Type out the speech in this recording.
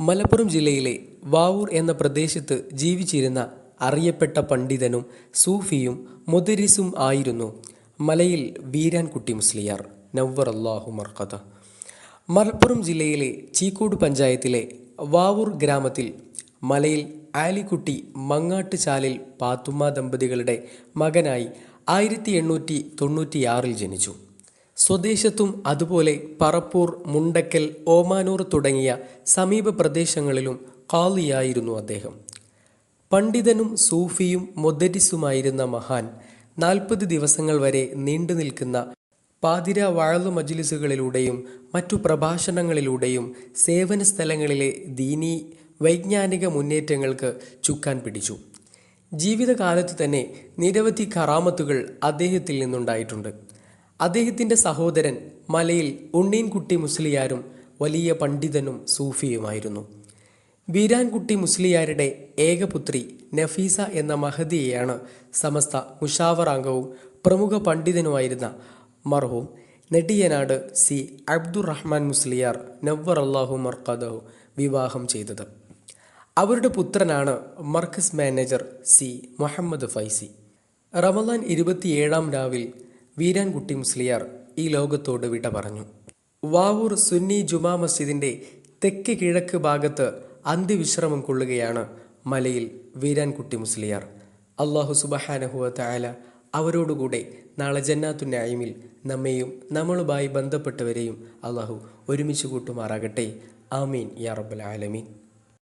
മലപ്പുറം ജില്ലയിലെ വാവൂർ എന്ന പ്രദേശത്ത് ജീവിച്ചിരുന്ന അറിയപ്പെട്ട പണ്ഡിതനും സൂഫിയും മുദരിസും ആയിരുന്നു. മലയിൽ വീരാൻകുട്ടി മുസ്ലിയാർ. നവ്വർ അള്ളാഹു മർക്കഥ മലപ്പുറം ജില്ലയിലെ ചീക്കോട് പഞ്ചായത്തിലെ വാവൂർ ഗ്രാമത്തിൽ മലയിൽ ആലിക്കുട്ടി മങ്ങാട്ടുചാലിൽ പാത്തുമ്മ ദമ്പതികളുടെ മകനായി ആയിരത്തി എണ്ണൂറ്റി തൊണ്ണൂറ്റിയാറിൽ ജനിച്ചു. സ്വദേശത്തും അതുപോലെ പറപ്പൂർ മുണ്ടക്കൽ ഓമാനൂർ തുടങ്ങിയ സമീപ പ്രദേശങ്ങളിലും കാളിയായിരുന്നു അദ്ദേഹം. പണ്ഡിതനും സൂഫിയും മൊദരിസുമായിരുന്ന മഹാൻ നാൽപ്പത് ദിവസങ്ങൾ വരെ നീണ്ടു നിൽക്കുന്ന പാതിര വാഴു മജ്ലിസുകളിലൂടെയും മറ്റു പ്രഭാഷണങ്ങളിലൂടെയും സേവന സ്ഥലങ്ങളിലെ ദീനീ വൈജ്ഞാനിക മുന്നേറ്റങ്ങൾക്ക് ചുക്കാൻ പിടിച്ചു. ജീവിതകാലത്ത് തന്നെ നിരവധി കറാമത്തുകൾ അദ്ദേഹത്തിൽ നിന്നുണ്ടായിട്ടുണ്ട്. അദ്ദേഹത്തിന്റെ സഹോദരൻ മലയിൽ ഉണ്ണീൻകുട്ടി മുസ്ലിയാരും വലിയ പണ്ഡിതനും സൂഫിയുമായിരുന്നു. വീരാൻകുട്ടി മുസ്ലിയാരുടെ ഏകപുത്രി നഫീസ എന്ന മഹദിയെയാണ് സമസ്ത മുഷാവറാംഗവും പ്രമുഖ പണ്ഡിതനുമായിരുന്ന മർഹൂം നെടിയനാട് സി അബ്ദുറഹ്മാൻ മുസ്ലിയാർ നവ്വർ അള്ളാഹു മർക്കദഹു വിവാഹം ചെയ്തത്. അവരുടെ പുത്രനാണ് മർക്കസ് മാനേജർ സി മുഹമ്മദ് ഫൈസി. റമദാൻ ഇരുപത്തിയേഴാം രാവിൽ വീരാൻകുട്ടി മുസ്ലിയാർ ഈ ലോകത്തോട് വിട പറഞ്ഞു. വാവൂർ സുന്നി ജുമാ മസ്ജിദിന്റെ തെക്ക് കിഴക്ക് ഭാഗത്ത് അന്ത്യവിശ്രമം കൊള്ളുകയാണ് മലയിൽ വീരാൻകുട്ടി മുസ്ലിയാർ. അള്ളാഹു സുബഹാനഹുവ തായാല അവരോടുകൂടെ നാളെ ജന്നാത്തു ന്യായമിൽ നമ്മെയും നമ്മളുമായി ബന്ധപ്പെട്ടവരെയും അള്ളാഹു ഒരുമിച്ച് കൂട്ടുമാറാകട്ടെ. ആമീൻ. യാ റബ്ബൽ ആലമീൻ.